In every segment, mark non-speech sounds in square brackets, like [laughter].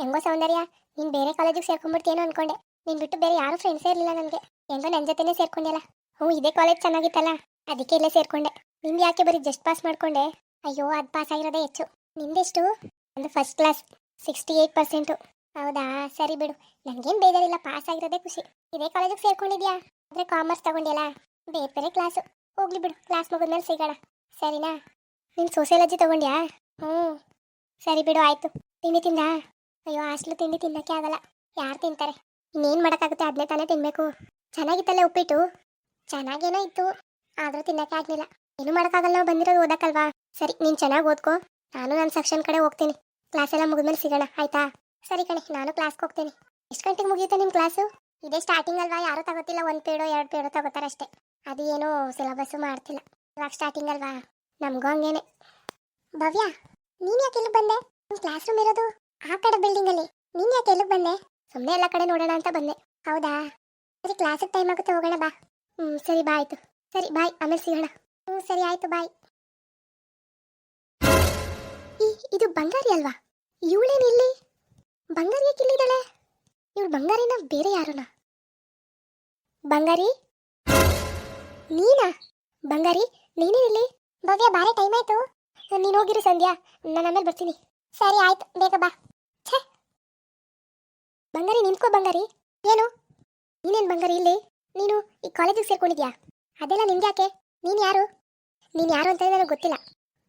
ಹೆಂಗೋ ಸೌಂದರ್ಯ, ನೀನು ಬೇರೆ ಕಾಲೇಜಿಗೆ ಸೇರ್ಕೊಂಡ್ಬಿಡ್ತೀನೋ ಅನ್ಕೊಂಡೆ. ನೀನು ಬಿಟ್ಟು ಬೇರೆ ಯಾರು ಫ್ರೆಂಡ್ಸೇ ಇರಲಿಲ್ಲ ನನಗೆ. ಹೆಂಗೋ ನನ್ನ ಜೊತೆನೇ ಸೇರ್ಕೊಂಡೆಲ್ಲ. ಹ್ಞೂ, ಇದೇ ಕಾಲೇಜ್ ಚೆನ್ನಾಗಿತ್ತಲ್ಲ? ಅದಕ್ಕೆ ಇಲ್ಲೇ ಸೇರ್ಕೊಂಡೆ. ನಿಂದು ಯಾಕೆ ಬರೀ ಜಸ್ಟ್ ಪಾಸ್ ಮಾಡ್ಕೊಂಡೆ? ಅಯ್ಯೋ, ಅದು ಪಾಸ್ ಆಗಿರೋದೇ ಹೆಚ್ಚು. ನಿಂದೆಷ್ಟು? ಒಂದು first class sixty eight percent ಹೌದಾ? ಸರಿ ಬಿಡು. ನನಗೇನು ಬೇಜಾರಿಲ್ಲ ಪಾಸ್ ಆಗಿರೋದೇ ಖುಷಿ. ಇದೇ ಕಾಲೇಜಿಗೆ ಸೇರ್ಕೊಂಡಿದ್ಯಾ? ಅಂದರೆ ಕಾಮರ್ಸ್ ತಗೊಂಡಿಲ್ಲ ಬೇರೆ ಬೇರೆ ಕ್ಲಾಸು ಹೋಗ್ಲಿ ಬಿಡು ಕ್ಲಾಸ್ ಮುಗಿದ್ಮೇಲೆ ಸಿಗೋಣ ಸರಿನಾ? ನೀನು ಸೋಸಿಯಾಲಜಿ ತಗೊಂಡ್ಯಾ? ಹ್ಞೂ. ಸರಿ ಬಿಡು, ಆಯಿತು. ತಿಂಡಿ ತಿಂದಾ? ಅಯ್ಯೋ ಹಾಸ್ಟ್ಲು ತಿಂಡಿ ತಿನ್ನಕ್ಕೆ ಆಗಲ್ಲ. ಯಾರು ತಿಂತಾರೆ? ಇನ್ನೇನು ಮಾಡೋಕ್ಕಾಗುತ್ತೆ? ಅದನ್ನೇ ತಾನೇ ತಿನ್ನಬೇಕು ಚೆನ್ನಾಗಿತ್ತಲ್ಲ ಉಪ್ಪಿಟ್ಟು? ಚೆನ್ನಾಗೇನೋ ಇತ್ತು. ಆದರೂ ತಿನ್ನಕ್ಕೆ ಆಗಲಿಲ್ಲ. ಏನು ಮಾಡೋಕ್ಕಾಗಲ್ಲ ನಾವು ಬಂದಿರೋದು ಓದಕ್ಕಲ್ವಾ? ಸರಿ, ನೀನು ಚೆನ್ನಾಗಿ ಓದ್ಕೋ. ನಾನು ನನ್ನ ಸೆಕ್ಷನ್ ಕಡೆ ಹೋಗ್ತೀನಿ. ಕ್ಲಾಸ್ ಎಲ್ಲ ಮುಗಿದ್ಮೇಲೆ ಸಿಗೋಣ, ಆಯ್ತಾ? ಸರಿ ಕಣೆ, ನಾನು ಕ್ಲಾಸ್ಗೆ ಹೋಗ್ತೀನಿ. ಎಷ್ಟು ಗಂಟೆಗೆ ಮುಗಿಯುತ್ತೆ ನಿಮ್ಮ ಕ್ಲಾಸು? ಇದೇ ಸ್ಟಾರ್ಟಿಂಗ್ ಅಲ್ವಾ? ಯಾರೂ ತಗೋತಿಲ್ಲ, ಒಂದು ಪೇಡೋ, ಎರಡು ಪೇಡೋ ತಗೋತಾರೆ ಅಷ್ಟೇ ಅದು ಏನೋ ಸಿಲೆಬಸ್ಸು ಮಾಡ್ತಿಲ್ಲ. ಇವಾಗ ಸ್ಟಾರ್ಟಿಂಗ್ ಅಲ್ವಾ? ನಮಗೂ ಹಂಗೇನೆ. ಭವ್ಯ, ನೀನು ಇಲ್ಲಿ ಬಂದೆ? ನಿಮ್ಮ ಕ್ಲಾಸ್ ರೂಮ್ ಇರೋದು? ಆ ಕಡೆ ಬಿಲ್ಡಿಂಗ್ ಅಲ್ಲಿ. ನೀನ್ ಯಾಕೆ ಎಲ್ಲಿಗೆ ಬಂದೆ? ಸುಮ್ಮನೆ ಎಲ್ಲ ಕಡೆ ನೋಡೋಣ ಅಂತ ಬಂದೆ. ಹೌದಾ? ಸರಿ ಕ್ಲಾಸಿಗೆ ಟೈಮ್ ಆಗುತ್ತೆ, ಹೋಗೋಣ ಬಾ. ಹ್ಞೂ ಸರಿ ಬಾ ಆಯ್ತು. ಸರಿ ಬಾಯ್ ಆಮೇಲೆ ಸಿಗೋಣ. ಹ್ಞೂ ಸರಿ, ಆಯ್ತು ಬಾಯ್ ಈ, ಇದು ಬಂಗಾರಿ ಅಲ್ವಾ? ಇವಳೇನು ಇಲ್ಲಿ? ಬಂಗಾರಿ ಯಾಕೆ ಇಲ್ಲಿದ್ದಾಳೆ? ಇವಳು ಬಂಗಾರಿನ ಬೇರೆ ಯಾರನ? ಬಂಗಾರಿ? ನೀನಾ? ಬಂಗಾರಿ, ನೀನೇ ಇಲ್ಲಿ? ಭವ್ಯ, ಬಾರೆ ಟೈಮ್ ಆಯ್ತು. ನೀನು ಹೋಗಿರು, ಸಂಧ್ಯಾ. ನಾನು ಆಮೇಲೆ ಬರ್ತೀನಿ. ಸರಿ ಆಯ್ತು, ಬೇಗ ಬಾ. ಬಂಗಾರಿ, ನಿಂತ್ಕೋ ಬಂಗಾರಿ. ಏನು? ನೀನೇನು ಬಂಗಾರಿ ಇಲ್ಲಿ? ನೀನು ಈ ಕಾಲೇಜಿಗೆ ಸೇರ್ಕೊಂಡಿದ್ಯಾ? ಅದೆಲ್ಲ ನಿಮ್ಗೆ ಯಾಕೆ ನೀನು ಯಾರು? ನೀನು ಯಾರು ಅಂತ ನನಗೆ ಗೊತ್ತಿಲ್ಲ.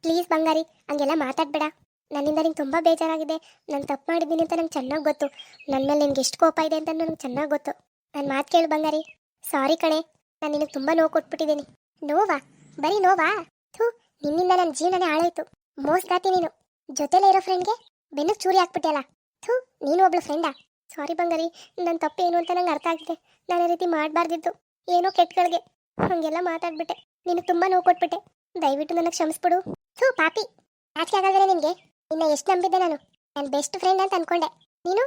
ಪ್ಲೀಸ್ ಬಂಗಾರಿ, ಹಂಗೆಲ್ಲ ಮಾತಾಡಬೇಡ. ನನ್ನಿಂದ ನಿಂಗೆ ತುಂಬ ಬೇಜಾರಾಗಿದೆ. ನಾನು ತಪ್ಪು ಮಾಡಿದ್ದೀನಿ ಅಂತ ನಂಗೆ ಚೆನ್ನಾಗಿ ಗೊತ್ತು. ನನ್ನ ಮೇಲೆ ನಿನ್ಗೆ ಎಷ್ಟು ಕೋಪ ಇದೆ ಅಂತ ನನಗೆ ಚೆನ್ನಾಗಿ ಗೊತ್ತು. ನನ್ನ ಮಾತು ಕೇಳು ಬಂಗಾರಿ. ಸಾರಿ ಕಣೆ. ನಾನು ನಿನಗೆ ತುಂಬ ನೋವು ಕೊಟ್ಬಿಟ್ಟಿದ್ದೀನಿ. ನೋವಾ? ಬರೀ ನೋವಾ? ಥೂ, ನಿನ್ನಿಂದ ನನ್ನ ಜೀವನನೇ ಹಾಳಾಯ್ತು. ಮೋಸ್ಗಾತಿ ನೀನು. ಜೊತೆಲೇ ಇರೋ ಫ್ರೆಂಡ್ಗೆ ಬೆನ್ನಕ್ಕೆ ಚೂರಿ ಹಾಕ್ಬಿಟ್ಟಿಯಲ್ಲ. ಥೂ, ನೀನು ಒಬ್ಳು ಫ್ರೆಂಡಾ ಸಾರಿ ಬಂಗಾರಿ ನನ್ನ ತಪ್ಪು ಏನು ಅಂತ ನಂಗೆ ಅರ್ಥ ಆಗಿದೆ ನಾನು ರೀತಿ ಮಾಡಬಾರ್ದಿತ್ತು. ಏನೋ ಕೆಟ್ಟಗಳಿಗೆ. ಹಾಗೆಲ್ಲ ಮಾತಾಡ್ಬಿಟ್ಟೆ. ನೀನು ತುಂಬ ನೋವು ಕೊಟ್ಬಿಟ್ಟೆ. ದಯವಿಟ್ಟು ನನಗೆ ಕ್ಷಮಿಸ್ಬಿಡು. ಥೂ, ಪಾಪಿ. ಆಚೆ ಆಗಲ್ವೇ ನಿನಗೆ? ಇನ್ನ ಎಷ್ಟು ನಂಬಿದ್ದೆ ನಾನು? ನನ್ನ ಬೆಸ್ಟ್ ಫ್ರೆಂಡ್ ಅಂತ ಅನ್ಕೊಂಡೆ. ನೀನು?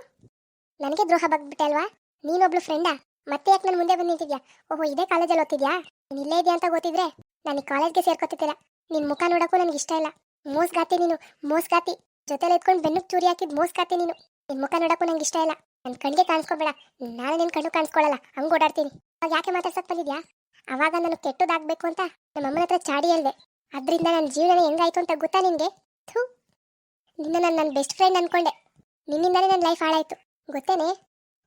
ನನಗೆ ದ್ರೋಹ ಬಗ್ಬಿಟ್ಟೆ ಅಲ್ವಾ? ನೀನೊಬ್ಳು ಫ್ರೆಂಡಾ ಮತ್ತೆ ಯಾಕೆ ನಾನು ಮುಂದೆ ಬಂದು ಓಹೋ, ಇದೇ ಕಾಲೇಜಲ್ಲಿ ಓದ್ತಿದ್ಯಾ? ನೀನು ಇಲ್ಲೇ ಇದೆಯಾ ಅಂತ ಗೊತ್ತಿದ್ರೆ ನಾನು ಈ ಕಾಲೇಜ್ಗೆ ಸೇರ್ಕೊತಿದ್ದಿಲ್ಲ. ನಿನ್ನ ಮುಖ ನೋಡೋಕ್ಕೂ ನನಗೆ ಇಷ್ಟ ಇಲ್ಲ. ಮೋಸ್ಗಾತಿ ನೀನು, ಮೋಸ್ಗಾತಿ. ಜೊತೆಲಿ ಎತ್ಕೊಂಡು ಬೆನ್ನು ಚೂರಿ ಹಾಕಿದ್ ಮೋಸ್ಗಾತಿ ನೀನು. ನಿನ್ ಮುಖ ನೋಡಕ್ಕೂ ನಂಗೆ ಇಷ್ಟ ಇಲ್ಲ. ನನ್ನ ಕಣ್ಣಿಗೆ ಕಾಣಿಸ್ಕೊಬೇಡ. ನಾನು ನಿನ್ ಕಣ್ಣು ಕಾಣಿಸ್ಕೊಳ್ಳಲ್ಲ ಹಂಗೆ ಓಡಾಡ್ತೀನಿ. ಅವಾಗ ಯಾಕೆ ಮಾತಾಡ್ಸಕ್ ಬಂದಿದ್ಯಾ? ಅವಾಗ ನಾನು ಕೆಟ್ಟದಾಗ್ಬೇಕು ಅಂತ ನಮ್ಮ ಅಮ್ಮನ ಹತ್ರ ಚಾಡಿ ಹೇಳ್ದೆ. ಅದರಿಂದ ನನ್ನ ಜೀವನ ಹೆಂಗಾಯ್ತು ಅಂತ ಗೊತ್ತಾ ನಿನ್ಗೆ? ಥೂ. ನಿನ್ನ ನಾನು ನನ್ನ ಬೆಸ್ಟ್ ಫ್ರೆಂಡ್ ಅನ್ಕೊಂಡೆ. ನಿನ್ನಿಂದಾನೇ ನನ್ನ ಲೈಫ್ ಹಾಳಾಯ್ತು. ಗೊತ್ತೇನೆ?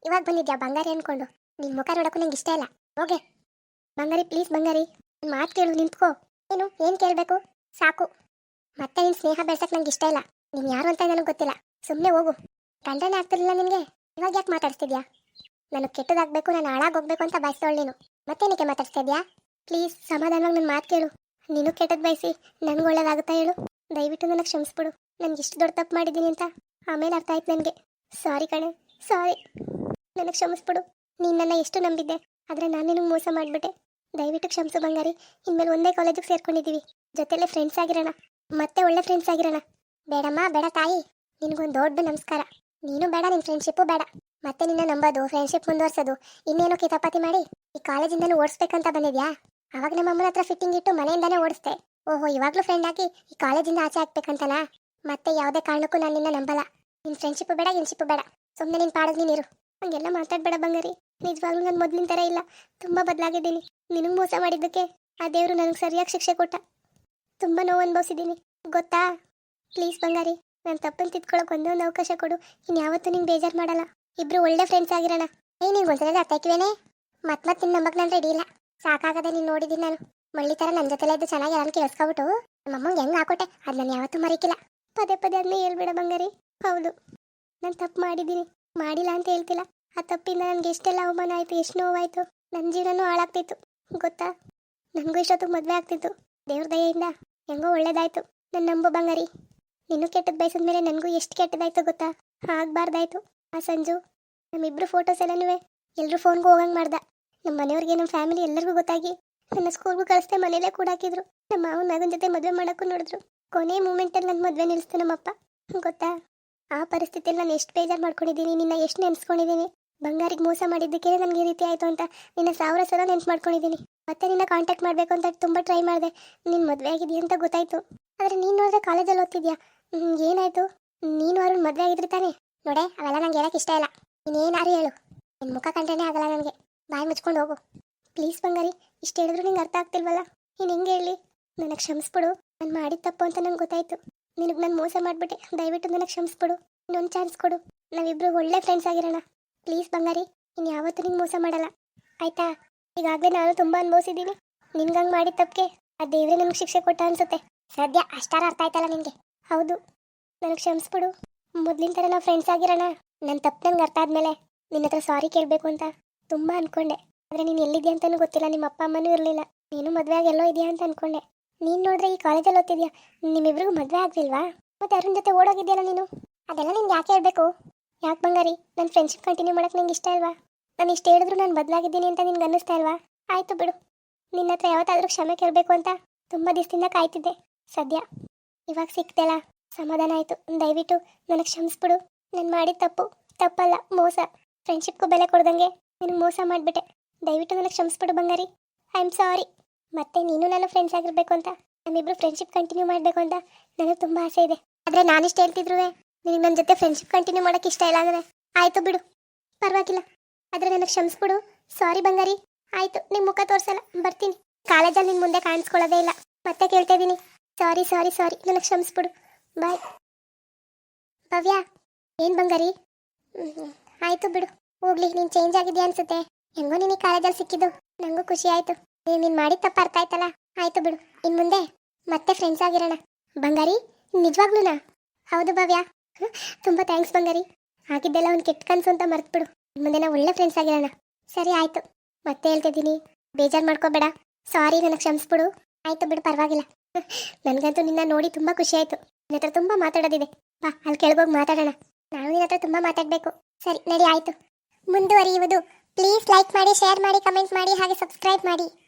ಇವಾಗ ಬಂದಿದ್ಯಾ ಬಂಗಾರಿ ಅನ್ಕೊಂಡು? ನಿನ್ ಮುಖ ನೋಡಕ್ಕೂ ನಂಗೆ ಇಷ್ಟ ಇಲ್ಲ. ಹೋಗೆ. ಬಂಗಾರಿ, ಪ್ಲೀಸ್ ಬಂಗಾರಿ. ಮಾತು ಕೇಳು, ನಿಂತ್ಕೋ. ಏನು? ಏನು ಕೇಳಬೇಕು? ಸಾಕು. ಮತ್ತೆ ನಿನ್ ಸ್ನೇಹ ಬೆಳ್ಸಕ್ ನಂಗೆ ಇಷ್ಟ ಇಲ್ಲ. ನೀನ್ ಯಾರು ಅಂತ ನನಗೆ ಗೊತ್ತಿಲ್ಲ. ಸುಮ್ಮನೆ ಹೋಗು. ಗಂಡನೇ ಆಗ್ತಿರ್ಲಿಲ್ಲ ನಿನಗೆ. ಇವಾಗ ಯಾಕೆ ಮಾತಾಡ್ತಿದ್ಯಾ ನನಗೆ ಕೆಟ್ಟದಾಗಬೇಕು, ನಾನು ಹಾಳಾಗೋಗ್ಬೇಕು ಅಂತ ಬಯಸ್ತವಳು ನೀನು. ಮಾತಾಡ್ತಾ ಇದ್ಯಾ ಪ್ಲೀಸ್, ಸಮಾಧಾನವಾಗಿ ನನ್ನ ಮಾತು ಕೇಳು. ನೀನು ಕೆಟ್ಟದ್ದು ಬಯಸಿ, ನನಗೆ ಒಳ್ಳೇದಾಗುತ್ತಾ ಹೇಳು? ದಯವಿಟ್ಟು ನನಗೆ ಕ್ಷಮಿಸ್ಬಿಡು. ನನಗೆ ಇಷ್ಟು ದೊಡ್ಡ ತಪ್ಪು ಮಾಡಿದ್ದೀನಿ ಅಂತ. ಆಮೇಲೆ ಅರ್ಥ ಆಯ್ತು ನನಗೆ. ಸಾರಿ ಕಣೆ, ಸಾರಿ. ನನಗೆ ಕ್ಷಮಿಸ್ಬಿಡು. ನೀನು ನನ್ನ ಎಷ್ಟು ನಂಬಿದ್ದೆ, ಆದರೆ ನಾನು ನಿನಗೆ ಮೋಸ ಮಾಡಿಬಿಟ್ಟೆ. ದಯವಿಟ್ಟು ಕ್ಷಮಿಸು ಬಂಗಾರಿ. ಇನ್ಮೇಲೆ ಒಂದೇ ಕಾಲೇಜಿಗೆ ಸೇರ್ಕೊಂಡಿದ್ದೀವಿ ಜೊತೆಲೇ ಫ್ರೆಂಡ್ಸ್ ಆಗಿರೋಣ. ಮತ್ತೆ ಒಳ್ಳೆ ಫ್ರೆಂಡ್ಸ್ ಆಗಿರೋಣ. ಬೇಡಮ್ಮ, ಬೇಡ ತಾಯಿ. ನಿನಗೊಂದು ದೊಡ್ಡ ನಮಸ್ಕಾರ. ನೀನು ಬೇಡ ನಿನ್ನ ಫ್ರೆಂಡ್ಶಿಪ್ಪು ಬೇಡ. ಮತ್ತೆ ನಿನ್ನ ನಂಬೋದು ಫ್ರೆಂಡ್ಶಿಪ್ ಮುಂದುವರ್ಸೋದು. ಇನ್ನೇನು ಕಿತಾಪಾತಿ ಮಾಡಿ ಈ ಕಾಲೇಜಿಂದನೂ ಓಡಿಸ್ಬೇಕಂತ ಬಂದಿದ್ಯಾ? ಅವಾಗ ನಮ್ಮ ಅಮ್ಮನ ಹತ್ರ ಫಿಟ್ಟಿಂಗ್ ಇಟ್ಟು ಮನೆಯಿಂದಾನೇ ಓಡಿಸ್ದೆ. ಓಹೋ, ಇವಾಗಲೂ ಫ್ರೆಂಡ್ ಆಗಿ ಈ ಕಾಲೇಜಿಂದ ಆಚೆ ಹಾಕ್ಬೇಕಂತನಾ ಮತ್ತೆ ಯಾವುದೇ ಕಾರಣಕ್ಕೂ ನಾನು ನಿನ್ನ ನಂಬಲ್ಲ. ನಿನ್ನ ಫ್ರೆಂಡ್ಶಿಪ್ ಬೇಡ ಇನ್ಶಿಪ್ ಬೇಡ. ಸುಮ್ಮನೆ ನಿನ್ನ ಪಾಡೋದು ನೀನಿರು ಹಂಗೆಲ್ಲ ಮಾತಾಡ್ಬೇಡ ಬಂಗಾರಿ. ನಿಜವಾಗ್ಲೂ ನಾನು ಮೊದಲಿನ ಥರ ಇಲ್ಲ. ತುಂಬ ಬದಲಾಗಿದ್ದೀನಿ. ನಿನಗೆ ಮೋಸ ಮಾಡಿದ್ದಕ್ಕೆ ಆ ದೇವರು ನನಗೆ ಸರಿಯಾಗಿ ಶಿಕ್ಷೆ ಕೊಟ್ಟ. ತುಂಬ ನೋವು ಅನುಭವಿಸಿದ್ದೀನಿ. ಗೊತ್ತಾ? ಪ್ಲೀಸ್ ಬಂಗಾರಿ, ನಾನು ತಪ್ಪನ್ನು ತಿದ್ಕೊಳ್ಳೋಕೆ ಒಂದೊಂದು ಅವಕಾಶ ಕೊಡು. ಇನ್ಯಾವತ್ತೂ ನಿಂಗೆ ಬೇಜಾರು ಮಾಡಲ್ಲ. ಇಬ್ರು ಒಳ್ಳೆ ಫ್ರೆಂಡ್ಸ್ ಆಗಿರೋಣ. ಏ ನೀನು ಒಂದ್ಸಲ ಅರ್ಥಾಕಿವೇನೆ ಮತ್ ಮತ್ತೆ ನಿನ್ನ ನಂಬಕ್ ನಾನು ರೆಡಿ ಇಲ್ಲ. ಸಾಕಾಗದೆ ನೀನು ನೋಡಿದ್ದೀನಿ ನಾನು. ಮಳ್ಳಿ ಥರ ನನ್ನ ಜೊತೆಲೆ ಇದ್ದು ಚೆನ್ನಾಗಿ ಅದನ್ನ ಕೇಳಿಸ್ಕೊಬಿಟ್ಟು ನಮ್ಮಮ್ಮಂಗೆ ಹೆಂಗೆ ಹಾಕೊಟ್ಟೆ? ಅದು ನಾನು ಯಾವತ್ತೂ ಮರಿಕಿಲ್ಲ. ಪದೇ ಪದೇ ಅದನ್ನ ಹೇಳ್ಬೇಡ ಬಂಗಾರಿ. ಹೌದು. ನಾನು ತಪ್ಪು ಮಾಡಿದ್ದೀನಿ. ಮಾಡಿಲ್ಲ ಅಂತ ಹೇಳ್ತಿಲ್ಲ. ಆ ತಪ್ಪಿಂದ ನನಗೆ ಎಷ್ಟೆಲ್ಲ ಅವಮಾನ ಆಯಿತು, ಎಷ್ಟು ನೋವಾಯಿತು. ನನ್ನ ಜೀವನನೂ ಹಾಳಾಗ್ತಿತ್ತು. ಗೊತ್ತಾ? ನನಗೂ ಇಷ್ಟೊತ್ತಿಗೆ ಮದುವೆ ಆಗ್ತಿತ್ತು. ದೇವ್ರ ದಯೆಯಿಂದ ಹೆಂಗೋ ಒಳ್ಳೇದಾಯ್ತು. ನನ್ನ ನಂಬು ಬಂಗಾರಿ. ನೀನು ಕೆಟ್ಟದ್ದು ಬಯಸಿದ ಮೇಲೆ ನನಗೂ ಎಷ್ಟು ಕೆಟ್ಟದಾಯ್ತು ಗೊತ್ತಾ? ಆಗ್ಬಾರ್ದಾಯ್ತು. ಆ ಸಂಜು, ನಮ್ಮಿಬ್ರು ಫೋಟೋಸ್ ಎಲ್ಲನೂ ಎಲ್ಲರೂ ಫೋನ್ಗೂ ಹೋಗಂಗ್ ಮಾಡ್ದೆ. ನಮ್ಮ ಮನೆಯವ್ರಿಗೆ ನಮ್ಮ ಫ್ಯಾಮಿಲಿ ಎಲ್ಲರಿಗೂ ಗೊತ್ತಾಗಿ ನನ್ನ ಸ್ಕೂಲ್ಗೂ ಕಳಿಸ್ದೆ ಮನೇಲೇ ಕೂಡ ಹಾಕಿದ್ರು. ನಮ್ಮ ಮಾವನ ಮಗನ ಜೊತೆ ಮದುವೆ ಮಾಡೋಕ್ಕೂ ನೋಡಿದ್ರು. ಕೊನೆ ಮೂಮೆಂಟಲ್ಲಿ ನನ್ನ ಮದುವೆ ನಿಲ್ಲಿಸ್ತು ನಮ್ಮಪ್ಪ ಗೊತ್ತಾ? ಆ ಪರಿಸ್ಥಿತಿಯಲ್ಲಿ ನಾನು ಎಷ್ಟು ಬೇಜಾರು ಮಾಡ್ಕೊಂಡಿದ್ದೀನಿ, ನಿನ್ನ ಎಷ್ಟು ನೆನೆಸ್ಕೊಂಡಿದ್ದೀನಿ? ಬಂಗಾರಿಗೆ ಮೋಸ ಮಾಡಿದ್ದಕ್ಕೆ ನನಗೆ ಈ ರೀತಿ ಆಯಿತು ಅಂತ ನಿನ್ನ ಸಾವಿರ ಸಲ ನೆನ್ಪು ಮಾಡ್ಕೊಂಡಿದ್ದೀನಿ. ಮತ್ತೆ ನಿನ್ನ ಕಾಂಟ್ಯಾಕ್ಟ್ ಮಾಡಬೇಕು ಅಂತ ತುಂಬ ಟ್ರೈ ಮಾಡಿದೆ. ನೀನು ಮದುವೆ ಆಗಿದೆಯಾ ಅಂತ ಗೊತ್ತಾಯ್ತು. ಆದರೆ ನೀನು ನೋಡಿದ್ರೆ ಕಾಲೇಜಲ್ಲಿ ಓದ್ತಿದ್ಯಾ? ಏನಾಯ್ತು? ನೀನು ಅವ್ರನ್ನ ಮದುವೆ ಆಗಿದ್ರೆ ತಾನೇ? ನೋಡೆ, ಅವೆಲ್ಲ ನಂಗೆ ಹೇಳಕ್ ಇಷ್ಟ ಇಲ್ಲ. ನೀನೇನಾರು ಹೇಳು. ನಿನ್ನ ಮುಖ ಕಂಡ್ರೇನೆ ಆಗಲ್ಲ ನನಗೆ ಬಾಯಿ ಮುಚ್ಕೊಂಡು ಹೋಗು. ಪ್ಲೀಸ್ ಬಂಗಾರಿ, ಇಷ್ಟು ಹೇಳಿದ್ರು ನಿಂಗೆ ಅರ್ಥ ಆಗ್ತಿಲ್ವಲ್ಲ? ನೀನು ಹೆಂಗೆ ಹೇಳಿ? ನನಗೆ ಕ್ಷಮಿಸ್ಬಿಡು. ನಾನು ಮಾಡಿದ ತಪ್ಪು ಅಂತ ನಂಗೆ ಗೊತ್ತಾಯ್ತು. ನಿನಗೆ ನಾನು ಮೋಸ ಮಾಡಿಬಿಟ್ಟೆ. ದಯವಿಟ್ಟು ನನಗೆ ಕ್ಷಮಿಸ್ಬಿಡು. ಇನ್ನೊಂದು ಚಾನ್ಸ್ ಕೊಡು. ನಾವಿಬ್ರು ಒಳ್ಳೆ ಫ್ರೆಂಡ್ಸ್ ಆಗಿರೋಣ. ಪ್ಲೀಸ್ ಬಂಗಾರಿ ಇನ್ನು ಯಾವತ್ತೂ ನಿಂಗೆ ಮೋಸ ಮಾಡಲ್ಲ. ಆಯ್ತಾ? ಈಗಾಗಲೇ ನಾನು ತುಂಬ ಅನುಭವಿಸಿದ್ದೀನಿ. ನಿನ್ಗಂಗೆ ಮಾಡಿದ ತಪ್ಪಿಗೆ ಆ ದೇವ್ರೆ ನಮ್ಗೆ ಶಿಕ್ಷೆ ಕೊಟ್ಟ ಅನ್ಸುತ್ತೆ. ಸದ್ಯ ಅಷ್ಟಾರ ಅರ್ಥ ಆಯ್ತಲ್ಲ ನಿನಗೆ? ಹೌದು. ನನಗೆ ಕ್ಷಮಿಸ್ಬಿಡು. ಮೊದ್ಲಿನ ಥರ ನಾವು ಫ್ರೆಂಡ್ಸ್ ಆಗಿರೋಣ. ನನ್ನ ತಪ್ಪು ನನಗೆ ಅರ್ಥ ಆದ್ಮೇಲೆ ನಿನ್ನ ಹತ್ರ ಸಾರಿ ಕೇಳಬೇಕು ಅಂತ ತುಂಬ ಅನ್ಕೊಂಡೆ. ಆದರೆ ನೀನು ಎಲ್ಲಿದ್ಯಾ ಅಂತಲೂ ಗೊತ್ತಿಲ್ಲ. ನಿಮ್ಮ ಅಪ್ಪ ಅಮ್ಮನೂ ಇರಲಿಲ್ಲ. ನೀನು ಮದುವೆ ಆಗಿ ಎಲ್ಲೋ ಇದೆಯಾ ಅಂತ ಅನ್ಕೊಂಡೆ. ನೀನು ನೋಡಿದ್ರೆ ಈ ಕಾಲೇಜಲ್ಲಿ ಓದ್ತಿದ್ಯಾ? ನಿಮ್ಮಿಬ್ರಿಗೂ ಮದುವೆ ಆಗ್ಲಿಲ್ವಾ? ಮತ್ತೆ ಅರುಣ್ ಜೊತೆ ಓಡೋಗಿದ್ಯಲ್ಲ ನೀನು? ಅದೆಲ್ಲ ನಿನ್ಗೆ ಯಾಕೆ ಹೇಳಬೇಕು? ಯಾಕೆ ಬಂಗಾರಿ? ನನ್ನ ಫ್ರೆಂಡ್ಶಿಪ್ ಕಂಟಿನ್ಯೂ ಮಾಡೋಕ್ಕೆ ನಿಂಗೆ ಇಷ್ಟ ಅಲ್ವಾ ನಾನು ಇಷ್ಟು ಹೇಳಿದ್ರು ನಾನು ಬದಲಾಗಿದ್ದೀನಿ ಅಂತ ನಿನ್ಗೆ ಅನ್ನಿಸ್ತಾ ಇಲ್ವಾ? ಆಯಿತು ಬಿಡು. ನಿನ್ನ ಹತ್ರ ಯಾವತ್ತಾದರೂ ಕ್ಷಮೆ ಕೇಳಬೇಕು ಅಂತ ತುಂಬ ದಿವಸದಿಂದ ಕಾಯ್ತಿದ್ದೆ. ಸದ್ಯ. ಇವಾಗ ಸಿಕ್ತಲ್ಲ ಸಮಾಧಾನ ಆಯಿತು. ದಯವಿಟ್ಟು ನನಗೆ ಕ್ಷಮಿಸ್ಬಿಡು. ನಾನು ಮಾಡಿದ ತಪ್ಪು. ತಪ್ಪಲ್ಲ, ಮೋಸ. ಫ್ರೆಂಡ್ಶಿಪ್ಗೂ ಬೆಲೆ ಕೊಡ್ದಂಗೆ ನಿನಗೆ ಮೋಸ ಮಾಡಿಬಿಟ್ಟೆ. ದಯವಿಟ್ಟು ನನಗೆ ಕ್ಷಮಿಸ್ಬಿಡು ಬಂಗಾರಿ. ಐ ಆಮ್ ಸಾರಿ ಮತ್ತೆ ನೀನು ನಾನು ಫ್ರೆಂಡ್ಸ್ ಆಗಿರ್ಬೇಕು ಅಂತ, ನಮ್ಮಿಬ್ರು ಫ್ರೆಂಡ್ಶಿಪ್ ಕಂಟಿನ್ಯೂ ಮಾಡಬೇಕು ಅಂತ ನನಗೆ ತುಂಬ ಆಸೆ ಇದೆ. ಆದರೆ ನಾನಿಷ್ಟು ಹೇಳ್ತಿದ್ರು ನಿನಗೆ ನನ್ನ ಜೊತೆ ಫ್ರೆಂಡ್ಶಿಪ್ ಕಂಟಿನ್ಯೂ ಮಾಡೋಕ್ಕೆ ಇಷ್ಟ ಇಲ್ಲ ಅಂದರೆ? ಆಯಿತು ಬಿಡು. ಪರವಾಗಿಲ್ಲ. ಆದರೆ ನನಗೆ ಕ್ಷಮಿಸ್ಬಿಡು. ಸಾರಿ ಬಂಗಾರಿ. ಆಯಿತು ನಿಮ್ಮ ಮುಖ ತೋರಿಸಲ್ಲ, ಬರ್ತೀನಿ. ಕಾಲೇಜಲ್ಲಿ ನಿನ್ನ ಮುಂದೆ ಕಾಣಿಸ್ಕೊಳ್ಳೋದೇ ಇಲ್ಲ. ಮತ್ತೆ ಕೇಳ್ತಾ ಇದ್ದೀನಿ. ಸಾರಿ ಸಾರಿ ಸಾರಿ ನನಗೆ ಕ್ಷಮಿಸ್ಬಿಡು. ಬಾಯ್ ಭವ್ಯ, ಏನು ಬಂಗಾರಿ? ಆಯಿತು ಬಿಡು. ಹೋಗ್ಲಿ, ನೀನು ಚೇಂಜ್ ಆಗಿದೆಯಾ ಅನ್ಸುತ್ತೆ? ಹೆಂಗೋ ನಿನಗೆ ಕಾಲೇಜಲ್ಲಿ ಸಿಕ್ಕಿದ್ದು. ನನಗೂ ಖುಷಿ ಆಯ್ತು. ನೀನು ನೀನು ಮಾಡಿದ ತಪ್ಪು ಅರ್ಥ ಆಯ್ತಲ್ಲ? ಆಯ್ತು ಬಿಡು. ಇನ್ನು ಮುಂದೆ ಮತ್ತೆ ಫ್ರೆಂಡ್ಸ್ ಆಗಿರೋಣ. ಬಂಗಾರಿ, ನಿಜವಾಗ್ಲೂನಾ? ಹೌದು ಭವ್ಯ. ತುಂಬಾ ಥ್ಯಾಂಕ್ಸ್ ಬಂಗಾರಿ. ಆಗಿದ್ದೆಲ್ಲ ಒಂದು ಕೆಟ್ಟ ಕನಸು ಅಂತ ಮರ್ತ್ಬಿಡು. ಮುಂದೆ ನಾವು ಒಳ್ಳೆ ಫ್ರೆಂಡ್ಸ್ ಆಗಿರೋಣ. ಸರಿ, ಆಯ್ತು. ಮತ್ತೆ ಹೇಳ್ತಿದ್ದೀನಿ. ಬೇಜಾರು ಮಾಡ್ಕೋಬೇಡ. ಸಾರಿ ನನಗೆ ಕ್ಷಮಿಸ್ಬಿಡು. ಆಯ್ತು ಬಿಡು, ಪರವಾಗಿಲ್ಲ. [laughs] ನನಗಂತೂ ನಿನ್ನ ನೋಡಿ ತುಂಬ ಖುಷಿ ಆಯ್ತು. ನಿನ್ನ ಹತ್ರ ತುಂಬ ಮಾತಾಡೋದಿದೆ. ಬಾ, ಅಲ್ಲಿ ಕೆಳಗೋಗಿ ಮಾತಾಡೋಣ. ನಾನು ನಿನ್ನ ಹತ್ರ ತುಂಬ ಮಾತಾಡಬೇಕು. ಸರಿ, ನಡಿ, ಆಯ್ತು. ಮುಂದುವರಿಯುವುದು. ಪ್ಲೀಸ್ ಲೈಕ್ ಮಾಡಿ ಶೇರ್ ಮಾಡಿ ಕಮೆಂಟ್ ಮಾಡಿ, ಹಾಗೆ ಸಬ್ಸ್ಕ್ರೈಬ್ ಮಾಡಿ.